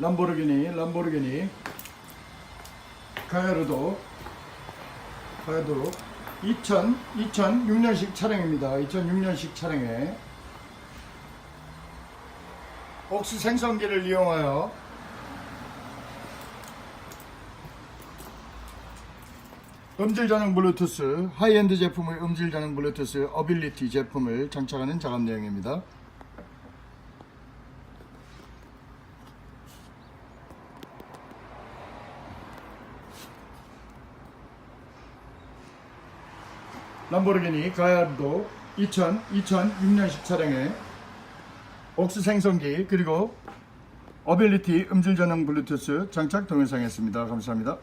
람보르기니 람보르기니 가야르도 가야르도 2000 2006년식 차량입니다. 2006년식 차량에 옥스 생성기를 이용하여 음질 전용 블루투스 하이엔드 제품의 음질 전용 블루투스 어빌리티 제품을 장착하는 작업 내용입니다. 람보르기니 가야르도 2000, 2006년식 차량에 옥스 생성기 그리고 어빌리티 음질 전용 블루투스 장착 동영상이었습니다. 감사합니다.